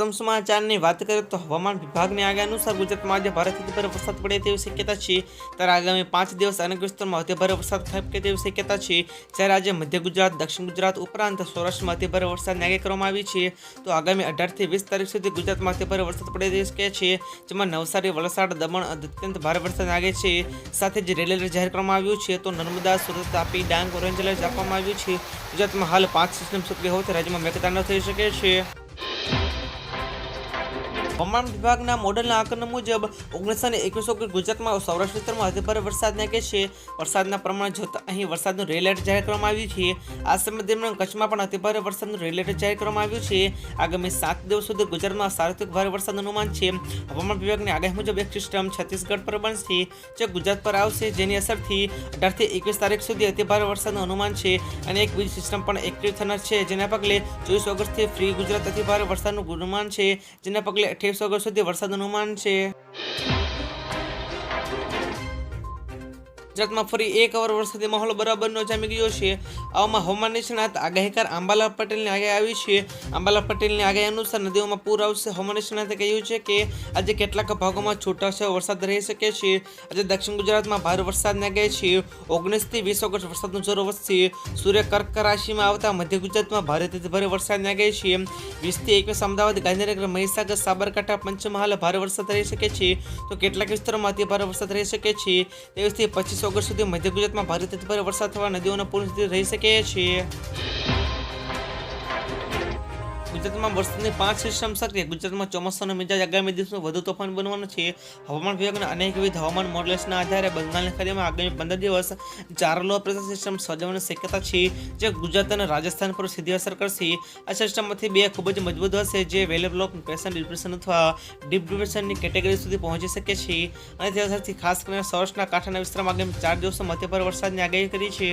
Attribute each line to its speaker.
Speaker 1: પ્રથમ સમાચારની વાત કરીએ તો હવામાન વિભાગની આગાહી અનુસાર ગુજરાતમાં આજે ભારેથી ભારે વરસાદ પડે તેવી શક્યતા છે. ત્યારે આગામી પાંચ દિવસ અનેક વિસ્તારમાં અતિભારે વરસાદ ખાબકે તેવી શક્યતા છે. જ્યારે આજે મધ્ય ગુજરાત, દક્ષિણ ગુજરાત ઉપરાંત સૌરાષ્ટ્રમાં અતિભારે વરસાદની આગાહી કરવામાં આવી છે. તો આગામી અઢારથી વીસ તારીખ સુધી ગુજરાતમાં અતિભારે વરસાદ પડે તેવી શક્ય છે. જેમાં નવસારી, વલસાડ, દમણ અત્યંત ભારે વરસાદ આગે છે. સાથે જ રેલ એલર્ટ જાહેર કરવામાં આવ્યું છે. તો નર્મદા, સુરત, તાપી, ડાંગ, ઓરેન્જ એલર્ટ આપવામાં આવ્યું છે. ગુજરાતમાં હાલ પાંચ સિસ્ટમ સક્રિય હોવાથી રાજ્યમાં મેઘતાંડવ થઈ શકે છે. હવામાન વિભાગના મોડલના આંકડા મુજબ, ઓગણીસો ને એકવીસ ગુજરાતમાં સૌરાષ્ટ્ર વિસ્તારમાં અતિભારે વરસાદ નાખે છે. વરસાદના પ્રમાણ જોતા અહીં વરસાદનું રેલેટ જાહેર કરવામાં આવ્યું છે. આ સમય દરમિયાન કચ્છમાં પણ અતિભારે વરસાદનું રેલ એલર્ટ જાહેર કરવામાં આવ્યું છે. આગામી સાત દિવસ સુધી ગુજરાતમાં સાર્વત્રિક ભારે વરસાદનું અનુમાન છે. હવામાન વિભાગની આગાહી મુજબ એક સિસ્ટમ છત્તીસગઢ પર બનશે, જે ગુજરાત પર આવશે, જેની અસરથી અઢારથી એકવીસ તારીખ સુધી અતિભારે વરસાદનું અનુમાન છે. અને એક બીજી સિસ્ટમ પણ એક્ટિવ થનાર છે, જેના પગલે ચોવીસ ઓગસ્ટથી ફ્રી ગુજરાત અતિભારે વરસાદનું અનુમાન છે, જેના પગલે અઠ્યાવીસ ઓગસ્ટ સુધી વરસાદનું અનુમાન છે. ગુજરાતમાં ફરી એક વાર વરસાદી માહોલ બરાબરનો જામી ગયો છે. આવામાં હવામાન નિષ્ણાત આગાહીકાર આંબાલાલ પટેલની આગાહી આવી છે. આંબાલાલ પટેલની આગાહી અનુસાર નદીઓમાં પૂર આવશે. હવામાન નિષ્ણાતે કહ્યું છે કે આજે કેટલાક ભાગોમાં છૂટાછવાયો વરસાદ રહી શકે છે. આજે દક્ષિણ ગુજરાતમાં ભારે વરસાદની આગાહી છે. ઓગણીસથી વીસ ઓગસ્ટ વરસાદનો જોર વધશે. સૂર્ય કર્ક રાશિમાં આવતા મધ્ય ગુજરાતમાં ભારેથી ભારે વરસાદની આગાહી છે. વીસથી એકવીસ અમદાવાદ, ગાંધીનગર, મહીસાગર, સાબરકાંઠા, પંચમહાલ ભારે વરસાદ રહી શકે છે. તો કેટલાક વિસ્તારોમાં અતિ ભારે વરસાદ રહી શકે છે. તેવીસથી પચીસ ઓગસ્ટ સુધી મધ્ય ગુજરાતમાં ભારેથી ભારે વરસાદ થવા નદીઓના પૂર્ણ સ્થિતિ રહી શકે છે. ગુજરાતમાં વરસાદની પાંચ સિસ્ટમ સક્રિય. ગુજરાતમાં ચોમાસાનો મિજાજ આગામી દિવસમાં વધુ તોફાન બનવાનો છે. હવામાન વિભાગના અનેકવિધ હવામાન મોડલ્સના આધારે બંગાળની ખાડીમાં આગામી પંદર દિવસ ચાર લો પ્રેશર સિસ્ટમ સર્જાવાની શક્યતા છે, જે ગુજરાત અને રાજસ્થાન પર સીધી અસર કરશે. આ સિસ્ટમમાંથી બે ખૂબ જ મજબૂત હશે, જે વેલેબલ ઓફ પેશન ડિપ્રેશન અથવા ડીપ ડિપ્રેશનની કેટેગરી સુધી પહોંચી શકે છે. અને તે અસરથી ખાસ કરીને સૌરાષ્ટ્રના કાંઠાના વિસ્તારમાં આગામી ચાર દિવસો મધ્યભર વરસાદની આગાહી કરી છે.